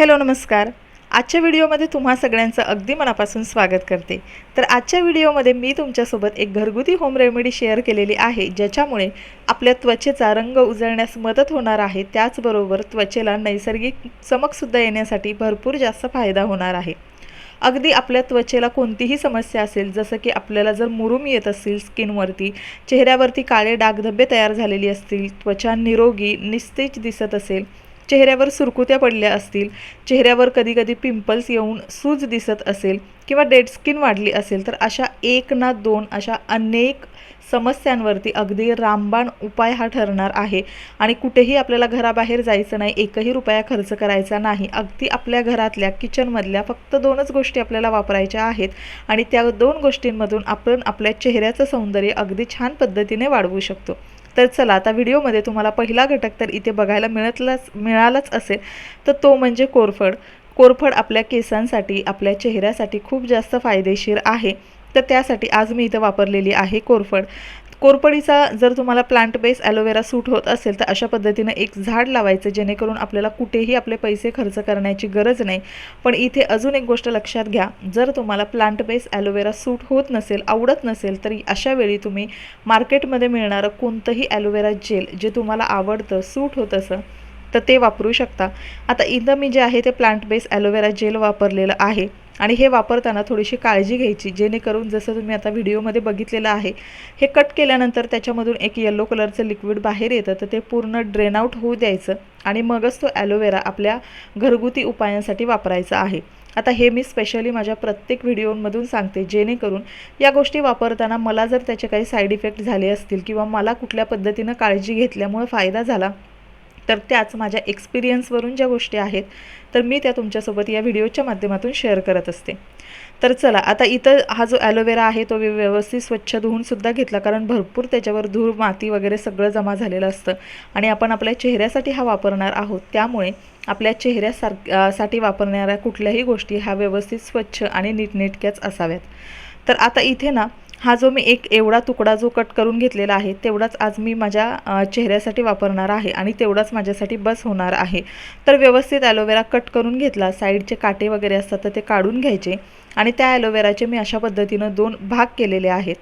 Hello नमस्कार. आजच्या व्हिडिओमध्ये तुम्हा सगळ्यांचं अगदी मनापासून स्वागत करते. तर आजच्या व्हिडिओमध्ये मी तुमच्यासोबत एक घरगुती होम रेमेडी शेअर केलेली आहे ज्याच्यामुळे आपल्या त्वचेचा रंग उजळण्यास मदत होणार आहे. त्याचबरोबर त्वचेला नैसर्गिक चमकसुद्धा येण्यासाठी भरपूर जास्त फायदा होणार आहे. अगदी आपल्या त्वचेला कोणतीही समस्या असेल जसं की आपल्याला जर मुरूम येत असतील स्किनवरती चेहऱ्यावरती काळे डागधब्बे तयार झालेली असतील त्वचा निरोगी निस्तेज दिसत असेल चेहऱ्यावर सुरकुत्या पडल्या असतील चेहऱ्यावर कधीकधी पिंपल्स येऊन सूज दिसत असेल किंवा डेड स्किन वाढली असेल तर अशा एक ना दोन अशा अनेक समस्यांवरती अगदी रामबाण उपाय हा ठरणार आहे. आणि कुठेही आपल्याला घराबाहेर जायचं नाही एकही रुपया खर्च करायचा नाही. अगदी आपल्या घरातल्या किचनमधल्या फक्त दोनच गोष्टी आपल्याला वापरायच्या आहेत आणि त्या दोन गोष्टींमधून आपण आपल्या चेहऱ्याचं सौंदर्य अगदी छान पद्धतीने वाढवू शकतो. तर चला आता व्हिडिओमध्ये तुम्हाला पहिला घटक तर इथे बघायला मिळतलाच मिळालाच असेल तर तो म्हणजे कोरफड. कोरफड आपल्या केसांसाठी आपल्या चेहऱ्यासाठी खूप जास्त फायदेशीर आहे. तर त्यासाठी आज मी इथं वापरलेली आहे कोरफड. कोरपडीचा जर तुम्हाला प्लांट बेस ॲलोवेरा सूट होत असेल तर अशा पद्धतीनं एक झाड लावायचं जेणेकरून आपल्याला कुठेही आपले पैसे खर्च करण्याची गरज नाही. पण इथे अजून एक गोष्ट लक्षात घ्या जर तुम्हाला प्लांट बेस ॲलोवेरा सूट होत नसेल आवडत नसेल तरी अशा वेळी तुम्ही मार्केटमध्ये मिळणारं कोणतंही ॲलोवेरा जेल जे तुम्हाला आवडतं सूट होत असं तर ते वापरू शकता. आता इथं मी जे आहे ते प्लांट बेस ॲलोवेरा जेल वापरलेलं आहे. आणि हे वापरताना थोडीशी काळजी घ्यायची जेणेकरून जसं तुम्ही आता व्हिडिओमध्ये बघितलेलं आहे हे कट केल्यानंतर त्याच्यामधून एक येलो कलरचं लिक्विड बाहेर येतं तर ते पूर्ण ड्रेन आउट होऊ द्यायचं आणि मगच तो ॲलोवेरा आपल्या घरगुती उपायांसाठी वापरायचा आहे. आता हे मी स्पेशली माझ्या प्रत्येक व्हिडिओमधून सांगते जेणेकरून या गोष्टी वापरताना मला जर त्याचे काही साईड इफेक्ट झाले असतील किंवा मला कुठल्या पद्धतीनं काळजी घेतल्यामुळे फायदा झाला तर त्याच माझ्या एक्सपिरियन्सवरून ज्या गोष्टी आहेत तर मी त्या तुमच्यासोबत या व्हिडिओच्या माध्यमातून शेअर करत असते. तर चला आता इथं हा जो ॲलोवेरा आहे तो व्यवस्थित स्वच्छ धुवूनसुद्धा घेतला कारण भरपूर त्याच्यावर धूळ माती वगैरे सगळं जमा झालेलं असतं. आणि आपण आपल्या चेहऱ्यासाठी हा वापरणार आहोत. त्यामुळे आपल्या चेहऱ्यासारसाठी वापरणाऱ्या कुठल्याही गोष्टी ह्या व्यवस्थित स्वच्छ आणि नीटनेटक्याच असाव्यात. तर आता इथे ना हा जो मी एक एवढा तुकडा जो कट करून घेतलेला आहे तेवढाच आज मी माझ्या चेहऱ्यासाठी वापरणार आहे आणि तेवढाच माझ्यासाठी बस होणार आहे. तर व्यवस्थित ॲलोवेरा कट करून घेतला. साईडचे काटे वगैरे असतात तर ते काढून घ्यायचे आणि त्या ॲलोवेराचे मी अशा पद्धतीनं दोन भाग केलेले आहेत.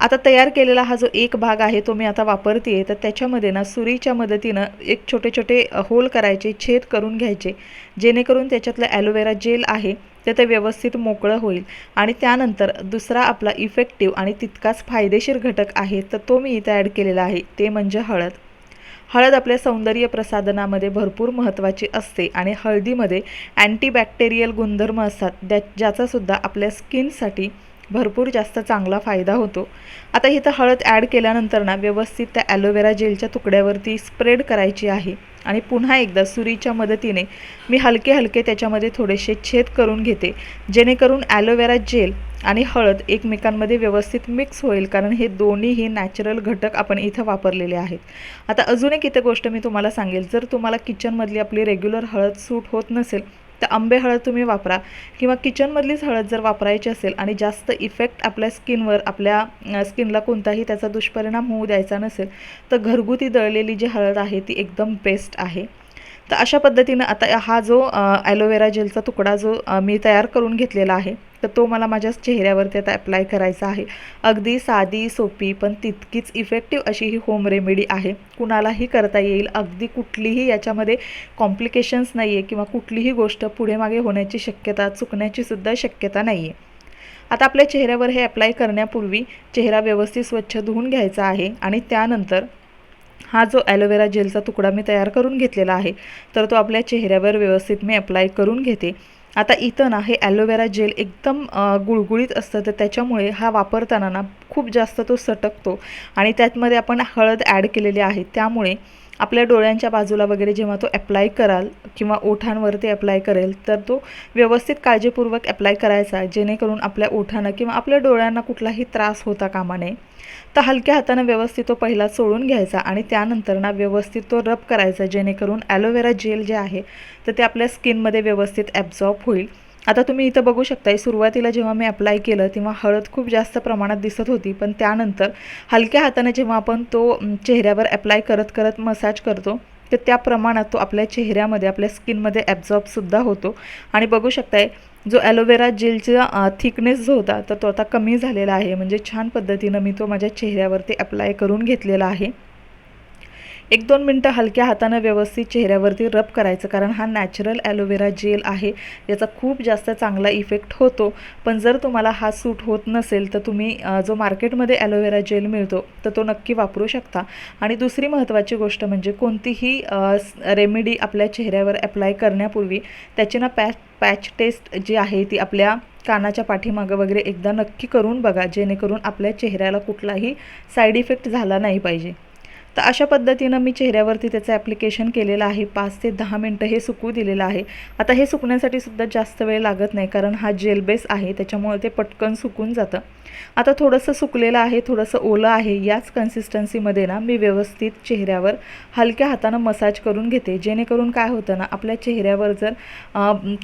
आता तयार केलेला हा जो एक भाग आहे तो मी आता वापरते तर त्याच्यामध्ये ना सुरीच्या मदतीनं एक छोटे छोटे होल करायचे छेद करून घ्यायचे. जेणेकरून त्याच्यातलं ॲलोवेरा जेल आहे ते ते व्यवस्थित मोकळं होईल. आणि त्यानंतर दुसरा आपला इफेक्टिव्ह आणि तितकाच फायदेशीर घटक आहे तर तो मी इथं ॲड केलेला आहे. ते म्हणजे हळद. हळद आपल्या सौंदर्य प्रसाधनामध्ये भरपूर महत्त्वाची असते आणि हळदीमध्ये अँटीबॅक्टेरियल गुणधर्म असतात ज्या ज्याचासुद्धा आपल्या स्किनसाठी भरपूर जास्त चांगला फायदा होतो. आता इथं हळद ॲड केल्यानंतर ना व्यवस्थित त्या ॲलोवेरा जेलच्या तुकड्यावरती स्प्रेड करायची आहे. आणि पुन्हा एकदा सुरीच्या मदतीने मी हलके हलके त्याच्यामध्ये थोडेसे छेद करून घेते जेणेकरून ॲलोवेरा जेल आणि हळद एकमेकांमध्ये व्यवस्थित मिक्स होईल कारण हे दोन्हीही नॅचरल घटक आपण इथं वापरलेले आहेत. आता अजून एक इथं गोष्ट मी तुम्हाला सांगेल जर तुम्हाला किचनमधली आपली रेग्युलर हळद सूट होत नसेल तर आंबे हळद तुम्ही वापरा किंवा किचनमधलीच हळद जर वापरायची असेल आणि जास्त इफेक्ट आपल्या स्किनवर आपल्या स्किनला कोणताही त्याचा दुष्परिणाम होऊ द्यायचा नसेल तर घरगुती दळलेली जी हळद आहे ती एकदम बेस्ट आहे. तर अशा पद्धतीनं आता हा जो ॲलोवेरा जेलचा तुकडा जो मी तयार करून घेतलेला आहे तर तो मला माझ्या चेहऱ्यावरती आता अप्लाय करायचा आहे. अगदी साधी सोपी पण तितकीच इफेक्टिव्ह अशी ही होम रेमेडी आहे. कुणालाही करता येईल. अगदी कुठलीही याच्यामध्ये कॉम्प्लिकेशन्स नाही आहे किंवा कुठलीही गोष्ट पुढे मागे होण्याची शक्यता चुकण्याचीसुद्धा शक्यता नाही आहे आता आपल्या चेहऱ्यावर हे अप्लाय करण्यापूर्वी चेहरा व्यवस्थित स्वच्छ धुवून घ्यायचा आहे आणि त्यानंतर हा जो ॲलोवेरा जेलचा तुकडा मी तयार करून घेतलेला आहे तर तो आपल्या चेहऱ्यावर व्यवस्थित मी अप्लाय करून घेते. आता इथं ना हे ॲलोवेरा जेल एकदम गुळगुळीत असतं तर त्याच्यामुळे हा वापरताना ना खूप जास्त तो सटकतो. आणि त्यातमध्ये आपण हळद ॲड केलेली आहे त्यामुळे आपल्या डोळ्यांच्या बाजूला वगैरे जेव्हा तो अप्लाय कराल किंवा ओठांवरती अप्लाय करेल तर तो व्यवस्थित काळजीपूर्वक अप्लाय करायचा जेणेकरून आपल्या ओठांना किंवा आपल्या डोळ्यांना कुठलाही त्रास होता कामा नये. तर हलक्या हातानं व्यवस्थित तो पहिला सोडून घ्यायचा आणि त्यानंतर ना व्यवस्थित तो रब करायचा जेणेकरून ॲलोवेरा जेल जे आहे तर ते आपल्या स्किनमध्ये व्यवस्थित ॲब्झॉर्ब होईल. आता तुम्ही इथं बघू शकताय सुरुवातीला जेव्हा मी अप्लाय केलं तेव्हा हळद खूप जास्त प्रमाणात दिसत होती. पण त्यानंतर हलक्या हाताने जेव्हा आपण तो चेहऱ्यावर अप्लाय करत करत मसाज करतो तर त्या प्रमाणात तो आपल्या चेहऱ्यामध्ये आपल्या स्किनमध्ये ॲब्झॉर्बसुद्धा होतो. आणि बघू शकताय जो ॲलोवेरा जेलचा थिकनेस जो होता तर तो आता कमी झालेला आहे. म्हणजे छान पद्धतीनं मी तो माझ्या चेहऱ्यावरती अप्लाय करून घेतलेला आहे. एक दोन मिनटं हलक्या हातानं व्यवस्थित चेहऱ्यावरती रब करायचं कारण हा नॅचरल ॲलोवेरा जेल आहे. याचा खूप जास्त चांगला इफेक्ट होतो. पण जर तुम्हाला हा सूट होत नसेल तर तुम्ही जो मार्केटमध्ये ॲलोवेरा जेल मिळतो तर तो नक्की वापरू शकता. आणि दुसरी महत्त्वाची गोष्ट म्हणजे कोणतीही रेमेडी आपल्या चेहऱ्यावर अप्लाय करण्यापूर्वी त्याची ना पॅच पॅच टेस्ट जी आहे ती आपल्या कानाच्या पाठीमागं वगैरे एकदा नक्की करून बघा जेणेकरून आपल्या चेहऱ्याला कुठलाही साईड इफेक्ट झाला नाही पाहिजे. तर अशा पद्धतीनं मी चेहऱ्यावरती त्याचं ॲप्लिकेशन केलेलं आहे. पाच ते दहा मिनटं हे सुकू दिलेलं आहे. आता हे सुकण्यासाठी सुद्धा जास्त वेळ लागत नाही कारण हा जेल बेस आहे त्याच्यामुळे ते पटकन सुकून जातं. आता थोडंसं सुकलेलं आहे थोडंसं ओलं आहे याच कन्सिस्टन्सीमध्ये ना मी व्यवस्थित चेहऱ्यावर हलक्या हातानं मसाज करून घेते. जेणेकरून काय होतं ना आपल्या चेहऱ्यावर जर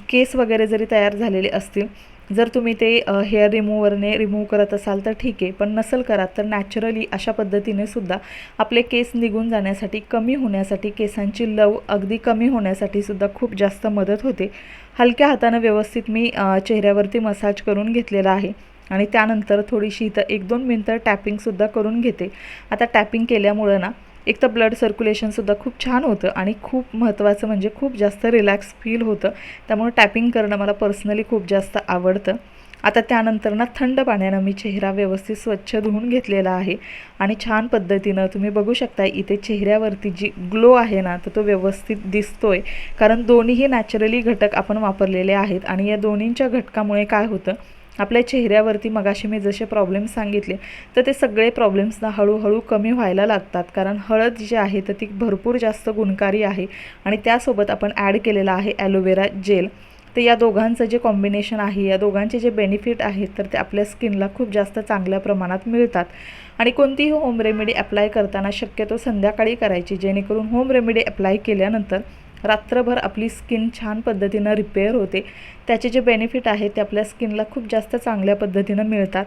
केस वगैरे जरी तयार झालेले असतील जर तुम्ही ते हेअर रिमूव्हरने रिमूव्ह करत असाल तर ठीक आहे पण नसेल करत तर नॅचरली अशा पद्धतीने सुद्धा आपले केस निघून जाण्यासाठी कमी होण्यासाठी केसांची लव अगदी कमी होण्यासाठी सुद्धा खूप जास्त मदत होते. हलक्या हातानं व्यवस्थित मी चेहऱ्यावरती मसाज करून घेतलेला आहे आणि त्यानंतर थोडीशी इथं एक दोन मिनटं टॅपिंगसुद्धा करून घेते. आता टॅपिंग केल्यामुळं ना एक तर ब्लड सर्क्युलेशनसुद्धा खूप छान होतं आणि खूप महत्त्वाचं म्हणजे खूप जास्त रिलॅक्स फील होतं. त्यामुळे टॅपिंग करणं मला पर्सनली खूप जास्त आवडतं. आता त्यानंतर ना थंड पाण्यानं मी चेहरा व्यवस्थित स्वच्छ धुवून घेतलेला आहे आणि छान पद्धतीनं तुम्ही बघू शकता इथे चेहऱ्यावरती जी ग्लो आहे ना तर तो व्यवस्थित दिसतो आहे कारण दोन्हीही नॅचरली घटक आपण वापरलेले आहेत आणि या दोन्हींच्या घटकामुळे काय होतं आपल्या चेहऱ्यावरती मगाशी मी जसे प्रॉब्लेम्स सांगितले तर ते सगळे प्रॉब्लेम्सना हळूहळू कमी व्हायला लागतात. कारण हळद जी आहे तर ती भरपूर जास्त गुणकारी आहे. आणि त्यासोबत आपण ॲड केलेलं आहे ॲलोवेरा जेल तर या दोघांचं जे कॉम्बिनेशन आहे या दोघांचे जे बेनिफिट आहेत तर ते आपल्या स्किनला खूप जास्त चांगल्या प्रमाणात मिळतात. आणि कोणतीही होम रेमेडी अप्लाय करताना शक्यतो संध्याकाळी करायची जेणेकरून होम रेमेडी अप्लाय केल्यानंतर रात्रभर आपली स्किन छान पद्धतीनं रिपेअर होते. त्याचे जे बेनिफिट आहेत ते आपल्या स्किनला खूप जास्त चांगल्या पद्धतीनं मिळतात.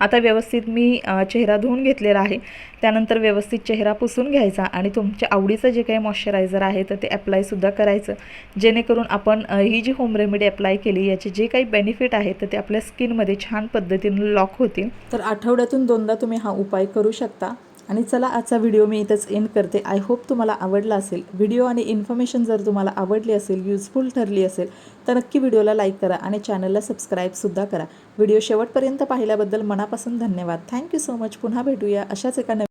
आता व्यवस्थित मी चेहरा धुवून घेतलेला आहे. त्यानंतर व्यवस्थित चेहरा पुसून घ्यायचा आणि तुमच्या आवडीचं जे काही मॉइश्चरायझर आहे तर ते अप्लायसुद्धा करायचं. जेणेकरून आपण ही जी होम रेमेडी अप्लाय केली याचे जे काही बेनिफिट आहेत तर ते आपल्या स्किनमध्ये छान पद्धतीनं लॉक होतील. तर आठवड्यातून दोनदा तुम्ही हा उपाय करू शकता. आणि चला आजचा व्हिडिओ मी इथंच एंड करते. आय होप तुम्हाला आवडला असेल. व्हिडिओ आणि इन्फॉर्मेशन जर तुम्हाला आवडली असेल युजफुल ठरली असेल तर नक्की व्हिडिओला लाईक करा आणि चॅनलला सबस्क्राईबसुद्धा करा. व्हिडिओ शेवटपर्यंत पाहिल्याबद्दल मनापासून धन्यवाद. थँक्यू सो मच पुन्हा भेटूया अशाच एका नवीन